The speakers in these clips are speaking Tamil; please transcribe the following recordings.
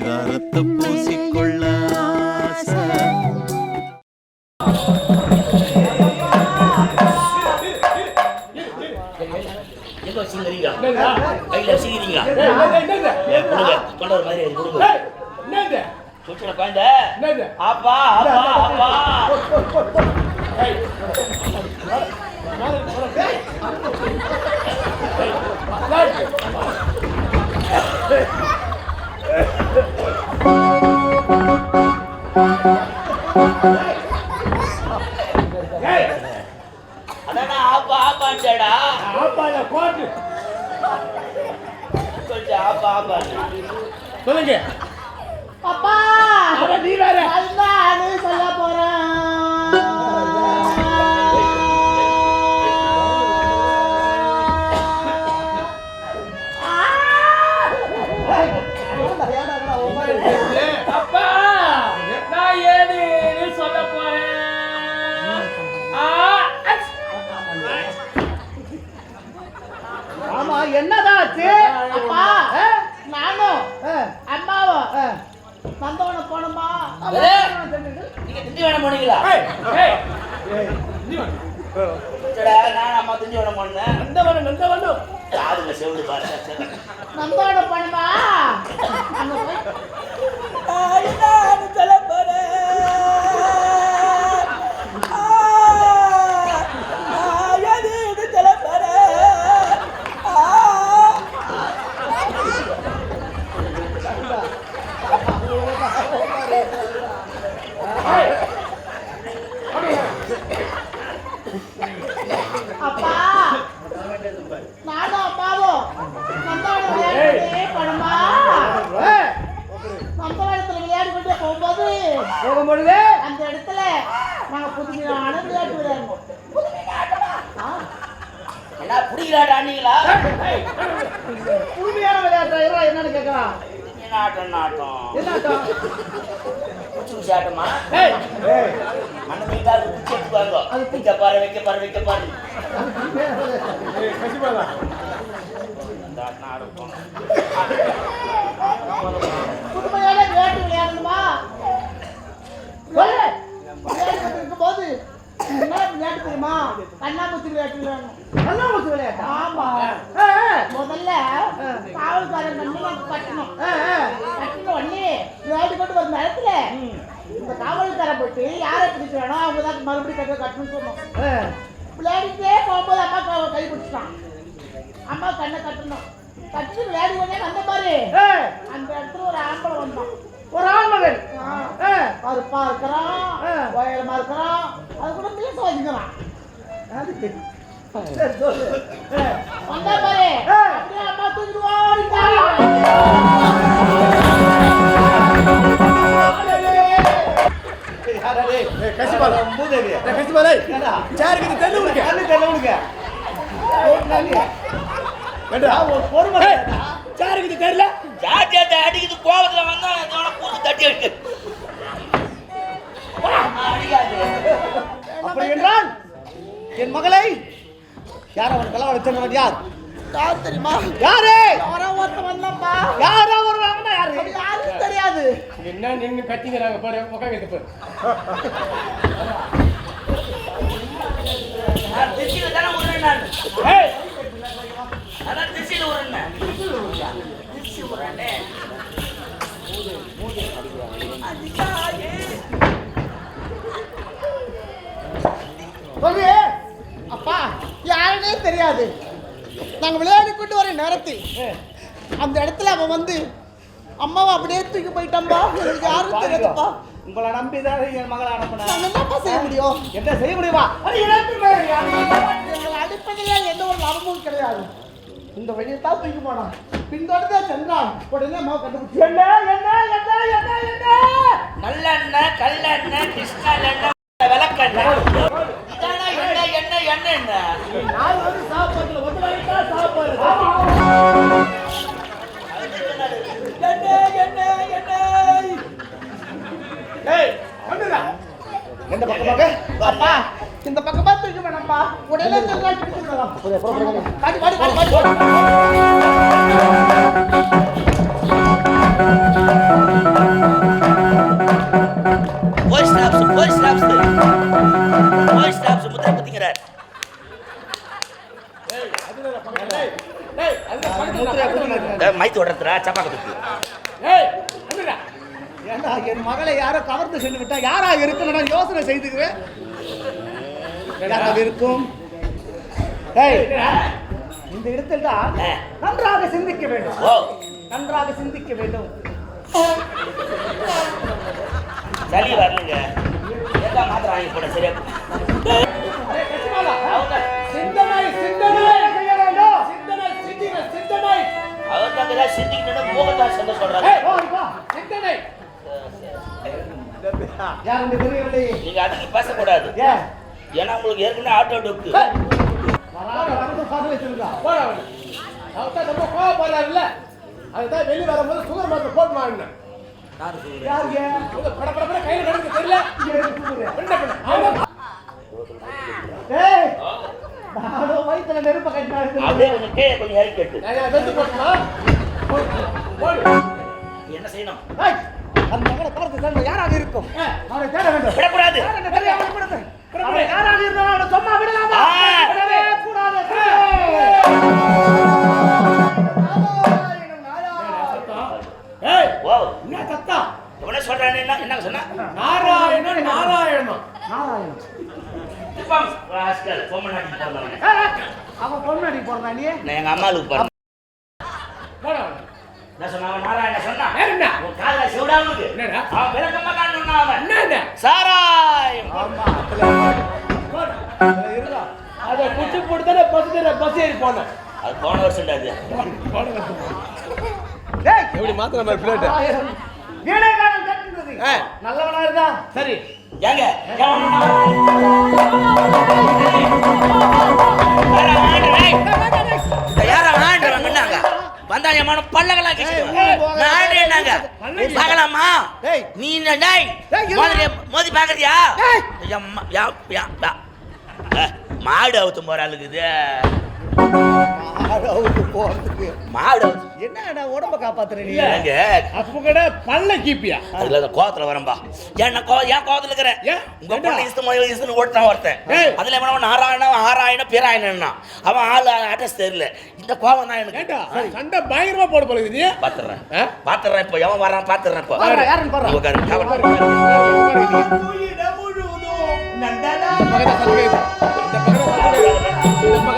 பரிதாரத்தை பூசிக்கொள்ள கையில வச்சுக்கிறீங்க கொடுங்க ஒரு மாதிரி அது கொடுங்க சுற்றுல குழந்தை அப்பா அப்பா அப்பா சொல்லுங்க அப்பா அட நீ வேற நானு நீங்க திண்டிவனம் போனீங்களா? ஏய், ஏய், சடா, நான் அம்மா திண்டிவனம் போனேன். இந்த வரும் இந்த வரும் காதுல செவிடு பாரு சரி. நந்தவன போகும்போது போகும்பொழுது? அந்த இடத்துல நாங்க புதுமையான விளையாட்டு விளையாடுவோம் என்ன புடிக்கிறாடா நீங்களா? புதுமையான விளையாட்டு என்னன்னு கேட்கலாம். என்ன ஆட்டம் நாட்டம். என்ன ஆட்டம்? குச்சி ஆட்டமா? ஏய், ஏய், அந்த மீட்டாரு குச்சி எடுத்துப்பாங்க அது வைக்க பாரு வைக்க பாரு வைக்க பாரு. ஏய், கசிபாலா. இந்த ஆட்டம் ஆடுவோம் புதுமையான விளையாட்டு விளையாடணுமா சொல்லு விளையாட்டு இருக்கும்போது என்ன விளையாட்டு தெரியுமா கண்ணாமூச்சி விளையாட்டு விளையாடணும் கண்ணாமூச்சி விளையாட்டு ஆமா முதல்ல காவல்காரன் கண்ணு நம்ம கட்டணும் கட்டின உடனே விளையாடி கொண்டு வந்த நேரத்துல இந்த காவல்காரன் போயிட்டு யாரை பிடிக்கிறானோ அவங்க தான் மறுபடியும் கட்ட கட்டணும்னு சொன்னோம் விளையாடிட்டே போகும்போது அம்மா கை- கை பிடிச்சிட்டான் அம்மா கண்ணை கட்டணும். கட்டி விளையாடி உடனே வந்த பாரு. அந்த இடத்துல ஒரு ஆம்பளை வந்தான். ஒரு ஆண்மகன். கருப்பா இருக்கிறான். உயரமா இருக்கிறான். அது கூட மீச வச்சுக்கிறான் வந்தா பாரு. அப்படியே அம்மா தூக்கிட்டு ஓடிட்டான் கசிபாலா, ஏய். சேருக்கு இது தெரியல உனக்கு. ஏண்டா? ஏய், சேருக்கு இது தெரியல ஜாஜாட்ட அடிக்குது கோபத்துல வந்தா அதோட பூத்து தட்டி அடிக்கு அடிக்காது அப்படி என்றால் என் மகளை யார் அவன் கலவரம் சென்றவன் யார்? யார் தெரியுமா? யாரு? யாரோ ஒருத்தன் வந்தான்ப்பா. யாரா வருவாங்கன்னா யாரு? அது யாருக்கும் தெரியாது. என்ன நின்னு கத்திங்கிறாங்க பாரு உட்காந்து பாரு. நான் திருச்சியில தானே நான் அதான் திருச்சியில திருச்சி அப்பா யாருன்னே தெரியாது. நாங்க விளையாடி கொண்டு வர நேரத்தில் அந்த இடத்துல அவன் வந்து அம்மாவை அப்படியே தூக்கி போயிட்டான்பா. எனக்கு யாரும் தெரியாதுப்பா. உங்களை நம்பிதான் என் மகளை என்னப்பா செய்ய முடியும்? என்ன செய்ய முடியுமா? அடிப்பதிலே எந்த ஒரு லாபமும் கிடையாது. இந்த வழியை தான் தூக்கி போனான். பின்தொடர்ந்தே சென்றான். உடனே அம்மாவை கண்டுபிடிச்சு என்ன என்ன என்ன என்ன என்ன? நல்லெண்ணெய் கல்லெண்ணெய் கிருஷ்ணெண்ணெய் அப்பா இந்த பக்கமா தூக்கி வேணாம்ப்பா. உடனே போய் ஸ்டாப்ஸ் போய் ஸ்டாப்ஸ் போய் ஸ்டாப்ஸ் முத்திரை பத்திங்கிறார் மைத்து ஓடுறதுரா சப்பாக்கத்துக்கு ஏண்டா என் மகளை யாரோ கவர்ந்து சென்று விட்டா யாரா இருக்கணும்னா யோசனை செய்துக்கிறேன். இருக்கும் இந்த இடத்தில் தான். நன்றாக சிந்திக்க வேண்டும். நன்றாக சிந்திக்க வேண்டும். சளி வரலங்க ஏதா மாத்திரம் வாங்கி போட சரியா? சிந்தனை சிந்தனை. சிந்தனை அவர் தான் தெரியவில்லை? நீங்க அதுக்கு பேசக்கூடாது. ஏன்? ஏன்னா உங்களுக்கு ஏற்கனவே ஆட்டோ டொக்கு ரொம்ப கோவப்படுறாருல்ல. அதுதான் வெளியே வரும்போது சுகர் மாத்திரை போட்டு மாறினேன் வயித்துல நெருப்ப கட்டினாரு. என்ன செய்யணும்? அந்த கவர்ந்து சென்ற யாராக இருக்கும்? அவனை தேட வேண்டும். விடக்கூடாது. யாராக இருந்தாலும் சும்மா விடலாமா. விடவே என்ன சொல்றானே சொன்னா? நாராயணன் நாராயணன். நாராயணன். இப்பம் ராஸ்கல் அவன். போறதா நீ? நான் எங்க அம்மாளுக்கு சொன்னா? அவன் நாராயண சொன்னா என்ன? உன் காதுல சிவடாமுக்கு என்னடா? அவன் பஸ் ஏறி பஸ் ஏறி போனேன் அது போன வருஷம் அது டேய் எப்படி மாத்திர மாதிரி பிளேட் வீணைகாரன் கட்டுகிறது ஆ. நல்லவனா இருந்தா சரி ஏங்க யாரா ஆண்டவன் என்னங்க? வந்தா என் மனம் பல்லகளா ஆண்டேன்னாங்க. பார்க்கலாமா? டேய். நீ என்ன டேய்? மோதி பார்க்கறியா? டேய். எம்மா, யா, யா, யா. அஹ், மாடு அவுத்தும் போற ஆளுக்கு இது ஆடவுக்கு போறதுக்கு. மாடு. அவுத்து- என்னடா உடம்ப காப்பாத்துற நீ? ஏங்க, அப்ப கூட பல்ல கீப்பியா? அதுல அந்த கோவத்துல வரம்பா. என்ன கோ ஏன் கோவத்துல இருக்கிற? உங்க பொண்ணு இஸ்து மொழி இஸ்துன்னு ஓட்டான் ஒருத்தன். அதுல எவனோ நாராயணன் ஆராயண பிராயணன்னா அவன் ஆளு அட்ரஸ் தெரியல. இந்த கோவம் தான் எனக்கு. சண்டை பயங்கரமா போட போல இது பாத்துறேன்? பாத்துறேன் இப்போ. எவன் வரான்? பாத்துறேன் இப்போ. பாருடா, யாருன்னு பாருடா.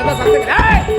நீ உட்காரு,